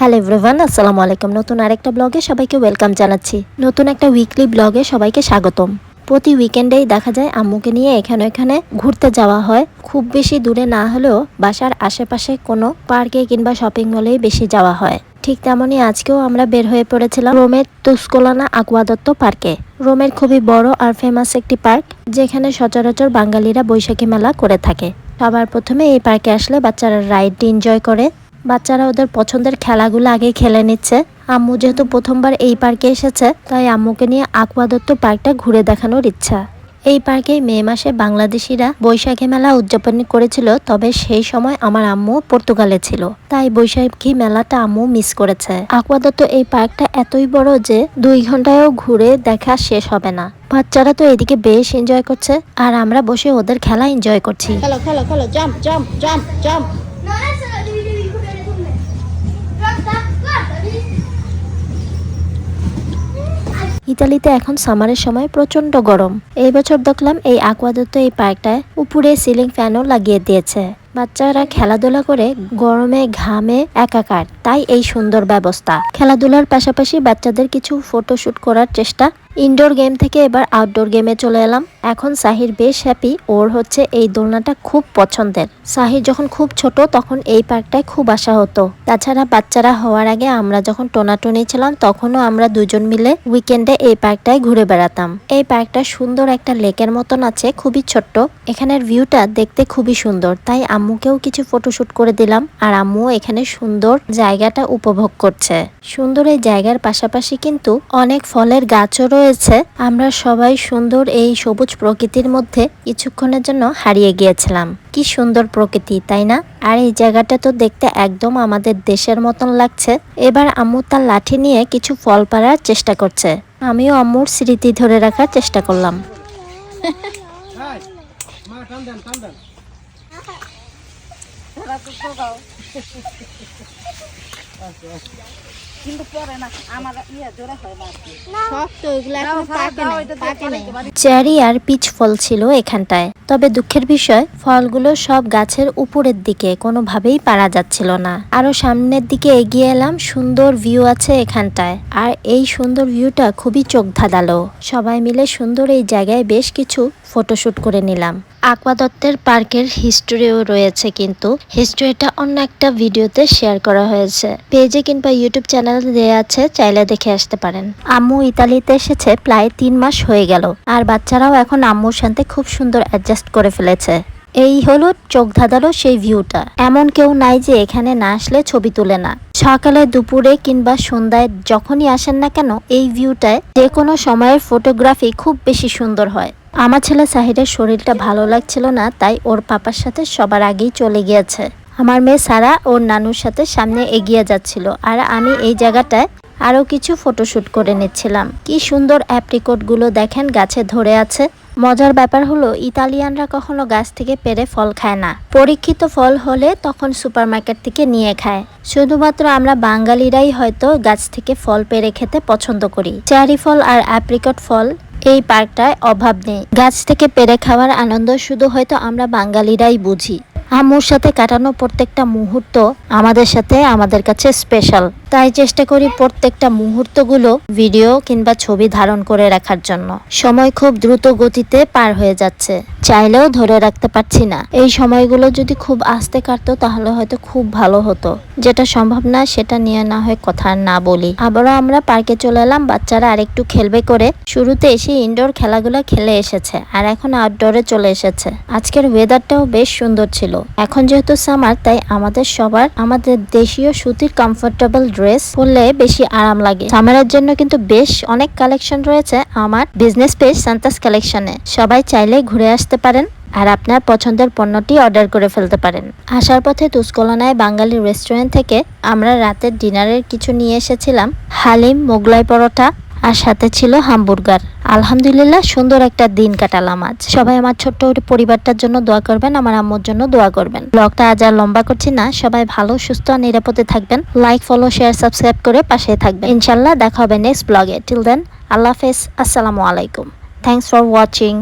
Hello everyone আসসালামু আলাইকুম। নতুন আরেকটা ব্লগে সবাইকে ওয়েলকাম জানাচ্ছি। নতুন একটা উইকলি ব্লগে সবাইকে স্বাগতম। প্রতি উইকেন্ডেই দেখা যায় আম্মুকে নিয়ে এখানে এখানে ঘুরতে যাওয়া হয়। খুব বেশি দূরে না হলেও বাসার আশেপাশে কোনো পার্কে কিংবা শপিং মলেই বেশি যাওয়া হয়। ঠিক তেমনই আজকেও আমরা বের হয়ে পড়েছিলাম রোমের তুস্কোলানা আকুয়াদত্ত পার্কে রোমের খুবই বড় আর ফেমাস একটি পার্ক যেখানে সচরাচর বাঙালিরা বৈশাখী মেলা করে থাকে। সবার প্রথমে এই পার্কে আসলে বাচ্চারা রাইড এনজয় করে। বাচ্চারা ওদের পছন্দের খেলাগুলো আগে খেলে নিচ্ছে। আম্মু যেহেতু প্রথমবার এই পার্কে এসেছে, তাই আম্মুকে নিয়ে আকুয়াদত্ত পার্কটা ঘুরে দেখানোর ইচ্ছা। এই পার্কে মে মাসে বাংলাদেশিরা বৈশাখী মেলা উদযাপন করেছিল, তবে সেই সময় আমার আম্মু পর্তুগালে ছিল। তাই বৈশাখী মেলাটা আম্মু মিস করেছে। আকুয়াদত্ত এই পার্কটা এতই বড় যে দুই ঘন্টায়ও ঘুরে দেখা শেষ হবে না। বাচ্চারা তো এদিকে বেশ এনজয় করছে, আর আমরা বসে ওদের খেলা এনজয় করছি। খেলো খেলো খেলো জাম্প জাম্প জাম্প জাম্প ইতালিতে এখন সামারের সময় প্রচণ্ড গরম। এই বছর দেখলাম এই আকুয়াদত্ত এই পার্কটায় উপরে সিলিং ফ্যানও লাগিয়ে দিয়েছে। বাচ্চারা খেলাধুলা করে গরমে, ঘামে, একাকার। তাই এই সুন্দর ব্যবস্থা। খেলাধুলার পাশাপাশি বাচ্চাদের কিছু ফটোশুট করার চেষ্টা। ইনডোর গেম থেকে এবার আউটডোর গেমে চলে এলাম। এখন সাহির বেশ হ্যাপি ওর হচ্ছে এই দোলনাটা খুব পছন্দের। সাহির যখন খুব ছোট, তখন এই পার্কটায় খুব আসা হতো। তাছাড়া বাচ্চারা হওয়ার আগে আমরা যখন টোনাটুনি ছিলাম, তখনও আমরা দুজন মিলে উইকেন্ডে এই পার্কটায় ঘুরে বেড়াতাম। এই পার্কটা সুন্দর একটা লেকের মতন আছে, খুবই ছোট্ট। এখানের ভিউটা দেখতে খুবই সুন্দর। তাই আম্মুকেও কিছু ফটোশুট করে দিলাম আর আম্মু এখানে সুন্দর জায়গাটা উপভোগ করছে। সুন্দর এই জায়গার পাশাপাশি কিন্তু অনেক ফলের গাছও রয়েছে। আমরা সবাই সুন্দর এই সবুজ প্রকৃতির মধ্যে কিছুক্ষণের জন্য হারিয়ে গিয়েছিলাম। কি সুন্দর প্রকৃতি তাই না? আর এই জায়গাটা তো দেখতে একদম আমাদের দেশের মতন লাগছে। এবার আম্মু তার লাঠি নিয়ে কিছু ফল পাড়ার চেষ্টা করছে। আমিও আম্মুর স্মৃতি ধরে রাখার চেষ্টা করলাম। কিন্তু পরে না আমার ইয়ে জোরে হয় না চেরি আর পিচ ফল ছিল এখানটায়। তবে দুঃখের বিষয় ফলগুলো সব গাছের উপরের দিকে কোনোভাবেই পারা যাচ্ছিল না। আরও সামনের দিকে এগিয়ে এলাম সুন্দর ভিউ আছে এখানটায়। আর এই সুন্দর ভিউটা খুবই চোখ ধাঁধালো। সবাই মিলে সুন্দর এই জায়গায় বেশ কিছু ফটোশুট করে নিলাম। আকোয়াদত্তের পার্কের হিস্টোরিও রয়েছে কিন্তু হিস্টোরিটা অন্য একটা ভিডিওতে শেয়ার করা হয়েছে। পেজে কিংবা ইউটিউব চ্যানেল দেওয়া আছে, চাইলে দেখে আসতে পারেন। আম্মু ইতালিতে এসেছে, প্রায় তিন মাস হয়ে গেল। আর বাচ্চারাও এখন আম্মুর সাথে খুব সুন্দর অ্যাডজাস্ট করে ফেলেছে। এই হলো চোখ ধাঁধালো সেই ভিউটা এমন কেউ নাই যে এখানে না আসলে ছবি তুলে না। সকালে দুপুরে কিংবা সন্ধ্যায় যখনই আসেন না কেন, এই ভিউটায় যে কোনো সময়ের ফটোগ্রাফি খুব বেশি সুন্দর হয়। আমার ছেলে সাহিরের শরীরটা ভালো লাগছিল না, তাই ওর পাপার সাথে সবার আগেই চলে গিয়েছে। আমার মেয়ে সারা ওর নানুর সাথে সামনে এগিয়ে যাচ্ছিল আর আমি এই জায়গাটায় আরও কিছু ফটোশ্যুট করে নিচ্ছিলাম। কি সুন্দর অ্যাপ্রিকোটগুলো দেখেন গাছে ধরে আছে। মজার ব্যাপার হলো, ইতালিয়ানরা কখনো গাছ থেকে পেরে ফল খায় না। পরীক্ষিত ফল হলে তখন সুপারমার্কেট থেকে নিয়ে খায়। শুধুমাত্র আমরা বাঙালিরাই হয়তো গাছ থেকে ফল পেরে খেতে পছন্দ করি। চেয়ারি ফল আর অ্যাপ্রিকট ফল, এই পার্কটায় অভাব নেই। গাছ থেকে পেরে খাওয়ার আনন্দ শুধু হয়তো আমরা বাঙালিরাই বুঝি। আম্মুর সাথে কাটানো প্রত্যেকটা মুহূর্ত আমাদের সাথে আমাদের কাছে স্পেশাল তাই চেষ্টা করি প্রত্যেকটা মুহূর্তগুলো ভিডিও কিংবা ছবি ধারণ করে রাখার জন্য। সময় খুব দ্রুত গতিতে পার হয়ে যাচ্ছে। চাইলেও ধরে রাখতে পারছি না। এই সময়গুলো যদি খুব আস্তে কাটতো, তাহলে হয়তো খুব ভালো হতো। যেটা সম্ভব না, সেটা নিয়ে না হয় কথা না বলি। আবারও আমরা পার্কে চলে এলাম। বাচ্চারা আরেকটু খেলবে করে। শুরুতে এসে ইনডোর খেলাগুলো খেলে এসেছে আর এখন আউটডোরে চলে এসেছে। আজকের ওয়েদারটাও বেশ সুন্দর ছিল। এখন যেহেতু সামার তাই আমাদের সবার, আমাদের দেশীয় সুতির কমফোর্টেবল ড্রেস পরলে বেশি আরাম লাগে। সামারের জন্য কিন্তু বেশ অনেক কালেকশন রয়েছে আমার বিজনেস পেজ সান্তাস কালেকশনে সবাই চাইলে ঘুরে আসতে পারেন আর আপনার পছন্দের পণ্যটি অর্ডার করে ফেলতে পারেন। আসার পথে তুস্কলনায় বাঙালি রেস্টুরেন্ট থেকে আমরা রাতের ডিনারের কিছু নিয়ে এসেছিলাম। হালিম মোগলাই পরোটা আর সাথে ছিল হামবুর্গার আলহামদুলিল্লাহ, সুন্দর একটা দিন কাটালাম আজ। সবাই আমার ছোট্ট পরিবারটার জন্য দোয়া করবেন, আমার আম্মুর জন্য দোয়া করবেন। ব্লগটা আজ আর লম্বা করছি না, সবাই ভালো, সুস্থ আর নিরাপদে থাকবেন। লাইক ফলো শেয়ার সাবস্ক্রাইব করে পাশে থাকবেন। ইনশাল্লাহ দেখা হবে নেক্সট ব্লগে টিল দেন আল্লাহ হাফেজ, আসসালামু আলাইকুম। Thanks for watching